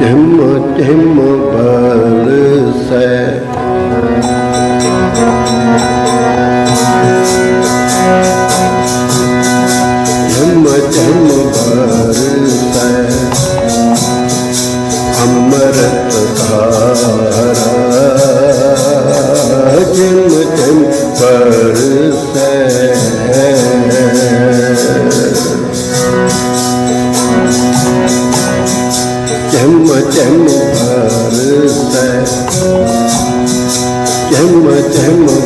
ਝਮ ਝਮ ਬਰਸੈ। ਜਮ ਜਮ ਬਰਸੈ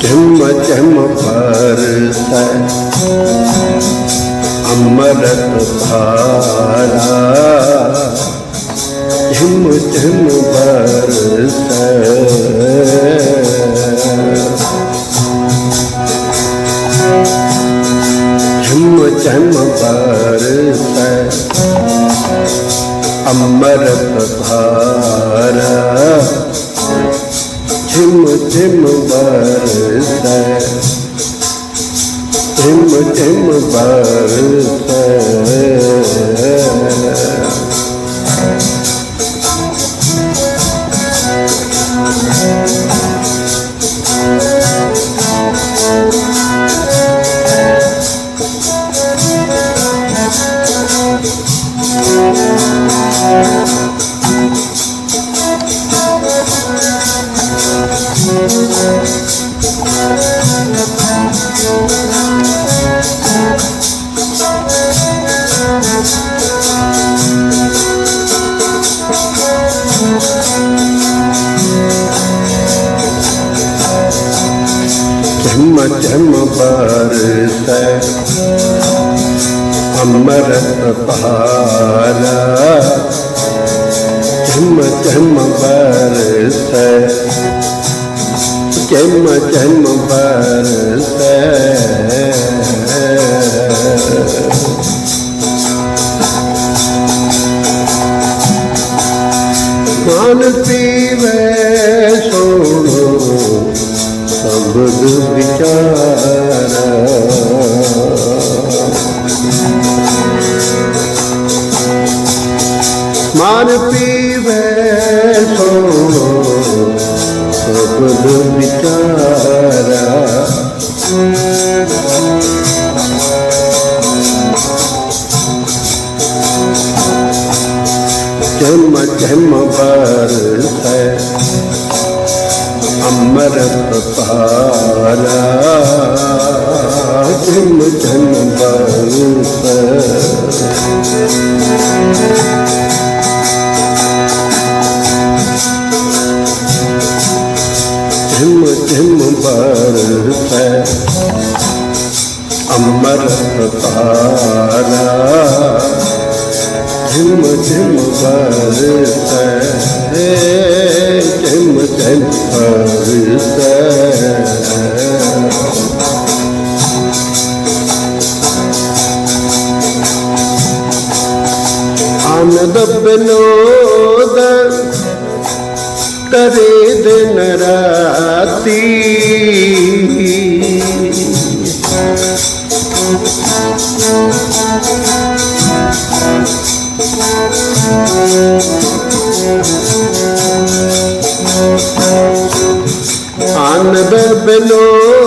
ਜਮ ਜਮ ਬਰਸੈ ਅੰਮ੍ਰਿਤ ਧਾਰਾ ਜਮ ਜਮ ਬਰਸੈ ਜਮ ਜਮ ਬਰਸੈ अमृत धारा झिम झिम बरस। झिम झिम बरस। ਝਮ ਝਮ ਬਰਸੈ ਅੰਮ੍ਰਿਤ ਧਾਰਾ ਝਮ ਝਮ ਬਰਸੈ ਜਮ ਜਮ ਬਰਸੈ ਅੰਮ੍ਰਿਤ ਧਾਰਾ ਜਮ ਜਮ ਬਰਸੈ ਝਿਮ ਝਿਮ ਬਰਸੈ ਅੰਮ੍ਰਿਤ ਧਾਰਾ ਝਿਮ ਝਿਮ ਬਰਸੈ ਝਿਮ ਝਿਮ ਬਰਸੈ ਆਨੰਦ ਬਿਨੋਦ ਕਰੇ ਦਿਨ ਰਾਤੀ ਆਨੰਦ ਬਿਨੋਦ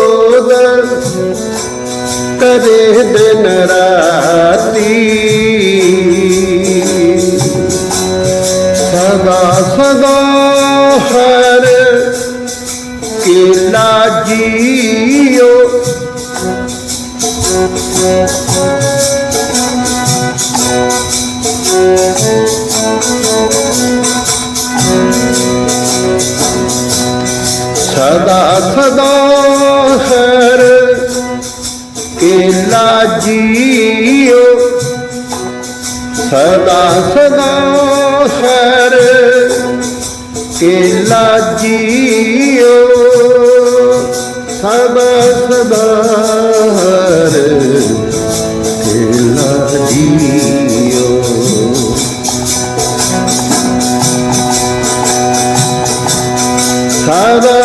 ਸਦਾ ਸਦਾ ਹਰ ਕੇ ਲਾਜੀਓ ਸਦਾ ਸਦਾ ਹਰ ਕੇ ਲਾਜੀਓ ਸਦਾ ਸਦਾ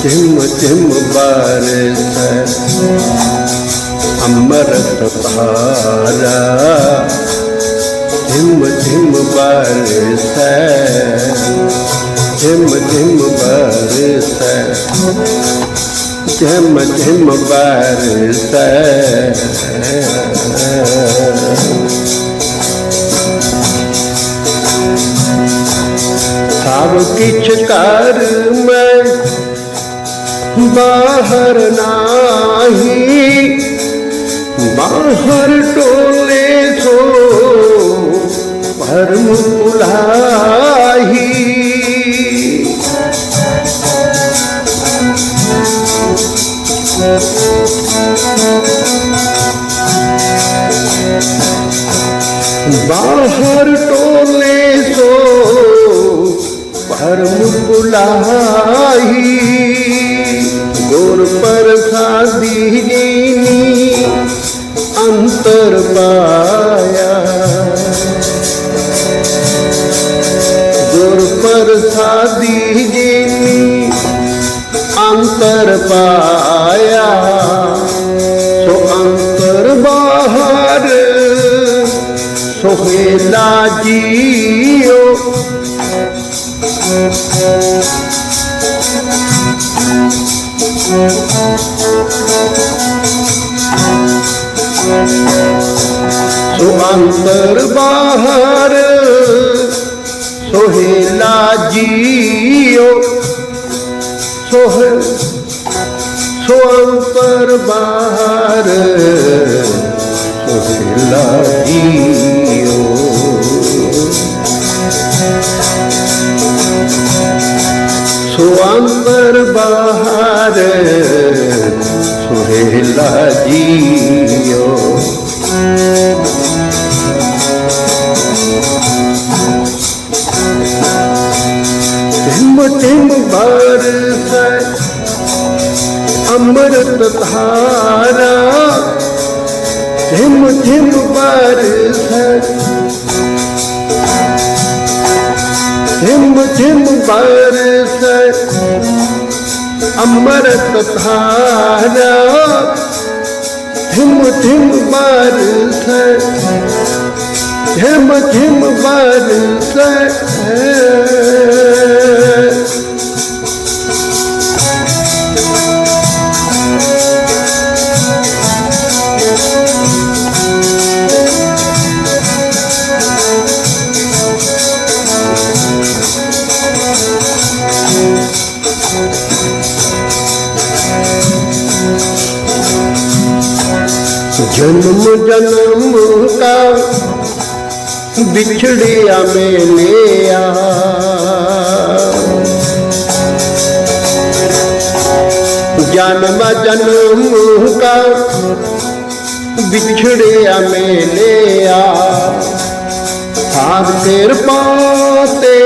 ਹਿਮ ਹਿਮ ਬਰਸੈ ਅੰਮ੍ਰਿਤ ਧਾਰਾ ਹਿਮ ਹਿਮ ਬਰਸੈ ਝਿਮ ਝਿਮ ਬਰਸੈ ਝਿਮ ਝਿਮ ਬਰਸੈ ਸਭ ਕਿਛ ਕਰ ਮੈਂ ਬਾਹਰ ਨਾਹੀ ਬਾਹਰ ਟੋ ਪਾਇਆ। ਸੋ ਅੰਤਰ ਬਾਹਰ ਸੋਹੇਲਾ ਜੀਓ। ਸੋ ਅੰਤਰ ਬਾਹਰ ਸੋਹੇਲਾ ਜੀਓ। ਸੋਹ ਸੋ ਅੰਤਰ ਬਾਹਰ ਸੋਹੇਲਾ ਜੀਓ ਸੋ ਅੰਤਰ ਬਾਹਰ ਸੋਹੇਲਾ ਜੀਓ ਤਿਮ ਤਿਮ ਬਰਸੈ ਅੰਮ੍ਰਿਤ ਧਾਰਾ ਤਿਮ ਤਿਮ ਬਰਸੈ ਤਿਮ ਤਿਮ ਬਰਸੈ ਅੰਮ੍ਰਿਤ ਧਾਰਾ ਤਿਮ ਤਿਮ ਬਰਸੈ ਝਿਮ ਝਿਮ ਬਰਸੈ ਜਨਮ ਜਨਮ ਕਾ ਵਿਛੜਿਆ ਮੇਲਿਆ। ਜਨਮ ਜਨਮ ਕਾ ਵਿਛੜਿਆ ਮੇਲਿਆ। ਹਾਰ ਤੇਰ ਪਾਤੇ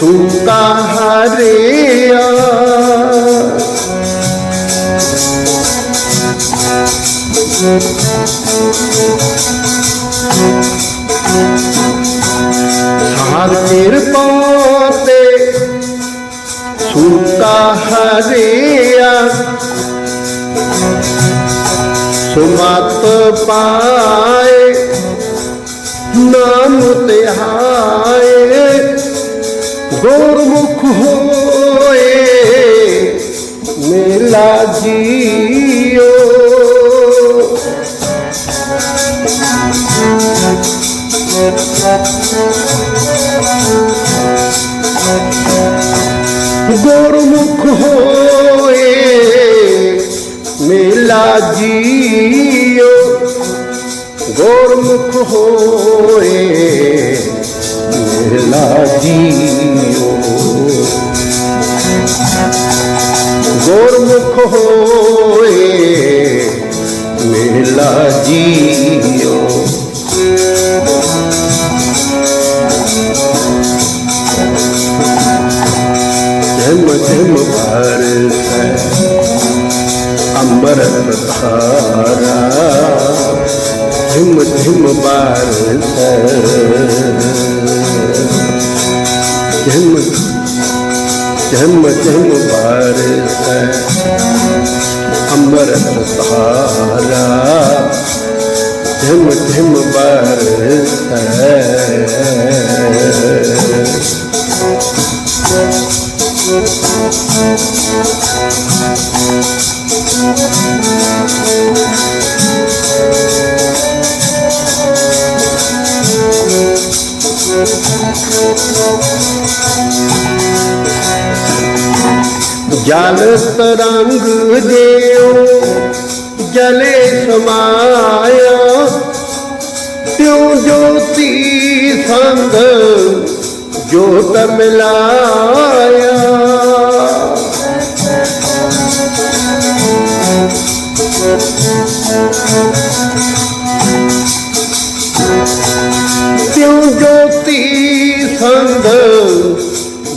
ਸੁਕਾ ਹਰਿਆ। শান্তির পথে সুতা হারিয়া সুমাত পায় নামতে হায় গোরমুখ হয়ে মেলা জী গোরমুখ হয়ে মেলা জিও গোরমুখ হয়ে झिम झिम बारिस अमर हर पा झिम झिम Thank you. ਜਲ ਤਰੰਗ ਜਿਉ ਜਲੇ ਸਮਾਇਆ। ਤਿਉ ਜੋਤੀ ਸੰਗ ਜੋਤ ਮਿਲਾਇਆ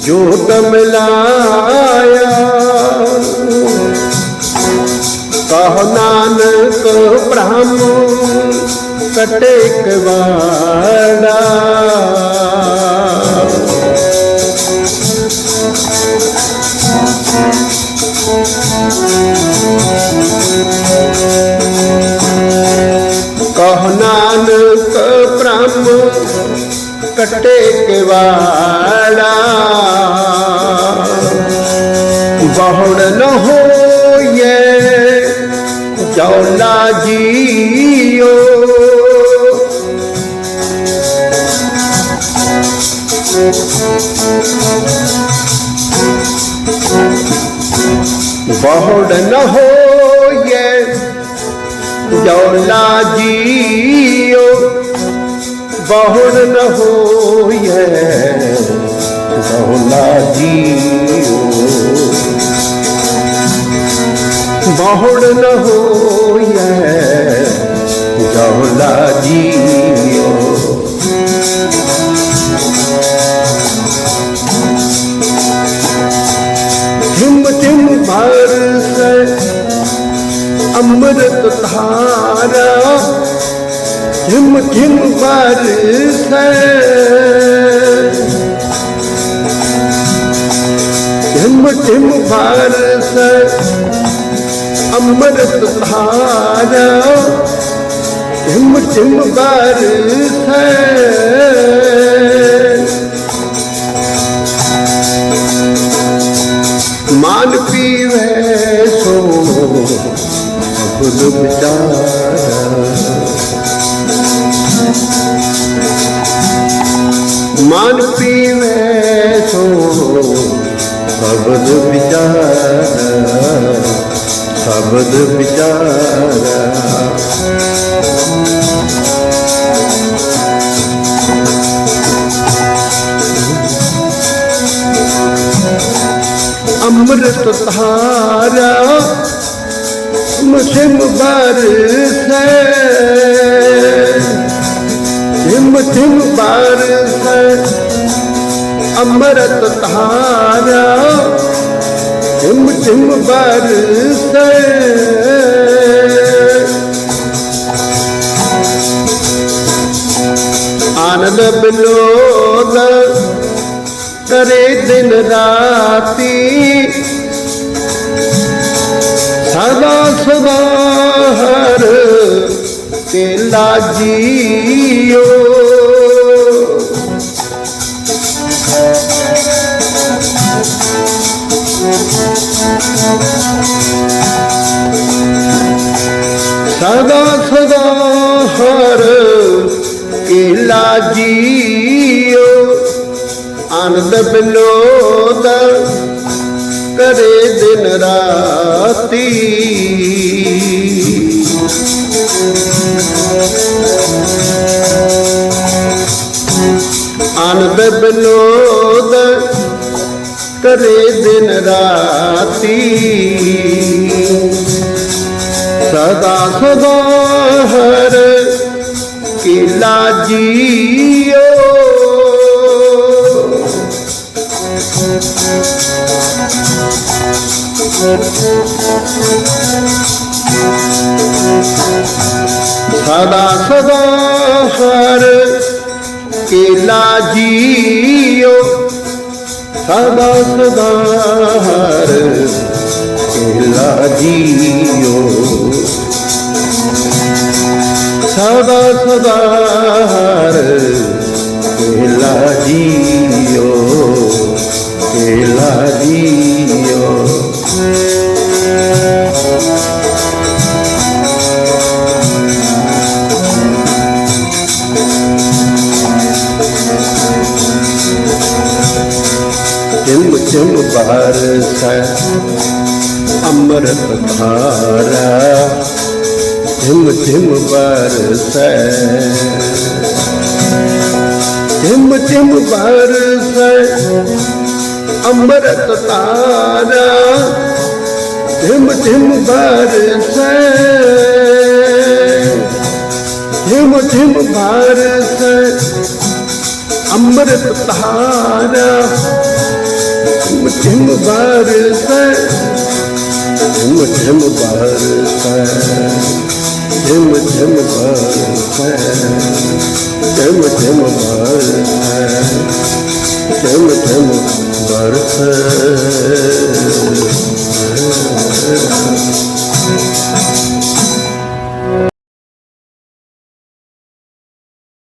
ਜੋਤ ਮਿਲਾਇਆ ਕਹ ਨਾਨਕ ਬ੍ਰਹਮ ਕਟੇ ਕਵਾੜਾ ਕਹ ਨਾਨਕ ਬ੍ਰਹਮ ਕਟੇ ਕਵਾੜਾ ਬਹੁੜ ਨ ਹੋਏ ਜੌਲਾ ਜੀਓ। ਬਹੁੜ ਨ ਹੋਏ ਜੌਲਾ ਜੀਓ। ਬਹੁੜ ਨ ਹੋਏ ਜੌਲਾ ਜੀਓ। ਬਹੁੜ ਨ ਹੋਏ ਜੌਲਾ ਜੀਓ ਝਿਮ ਝਿਮ ਭਰਸ ਅੰਮ੍ਰਿਤ ਧਾਰਾ। ਝਿਮ ਝਿਮ ਭਰਸ ਝਿਮ ਝਿਮ ਭਰਸ ਅੰਮ੍ਰਿਤ ਧਾਰਾ ਝਿਮ ਝਿਮ ਭਰਸ ਮਨ ਪੀਵੇ ਸੋ ਅਬੁਲ ਵਿਚਾਰਾ। ਮਨ ਪੀਵੇ ਸੋ ਅਬੁਲ ਵਿਚਾਰਾ। ਸ਼ਬਦ ਵਿਚਾਰਾ। ਅੰਮ੍ਰਿਤ ਧਾਰਾ ਮੁਸਿਮ ਬਰਸੈ ਹਿਮ ਹਿਮ ਬਰਸੈ ਅੰਮ੍ਰਿਤ ਧਾਰਾ ਹਿਮ ਹਿਮ ਬਰਸੈ। ਆਨੰਦ ਬਿਨੋਦ ਕਰੇ ਦਿਨ ਰਾਤੀ। ਸਦਾ ਸਦਾ ਹਰ ਕੇ ਲਾਜੀਓ ਸਦਾ ਸਦਾ ਹਰ ਕੇ ਕੇਲਾ ਜੀਓ ਆਨੰਦ ਬਿਨੋਦ ਕਰੇ ਦਿਨ ਰਾਤੀ। ਆਨੰਦ ਬਿਨੋਦ ਕਰੇ ਦਿਨ ਰਾਤੀ। ਸਦਾ ਸਦਾ ਹਰ ਕੇਲਾ ਜੀਓ। ਸਦਾ ਸਦਾ ਹਰ ਕੇਲਾ ਜੀਓ। ਸਦਾ ਸਦਾ ਹਰ ਕੇਲਾ ਜੀਓ। ਸਦਾ ਸਦਾ ਹਰ ਕੇਲਾ ਜੀਓ ਕੇਲਾ ਜੀਓ। ਚਿਮ ਚਿਮ ਅੰਮ੍ਰਿਤ ਧਾਰਾ ਚਿਮ ਚਿਮ ਬਰਸੈ ਚਿਮ ਚਿਮ ਬਰਸੈ ਅੰਮ੍ਰਿਤ ਧਾਰਾ ਚਿਮ ਚਿਮ ਬਰਸੈ ਚਿਮ ਚਿਮ ਬਰਸੈ ਅੰਮ੍ਰਿਤ ਧਾਰਾ वचन भारत वचन भारत झम झम झम झम झम झम बरस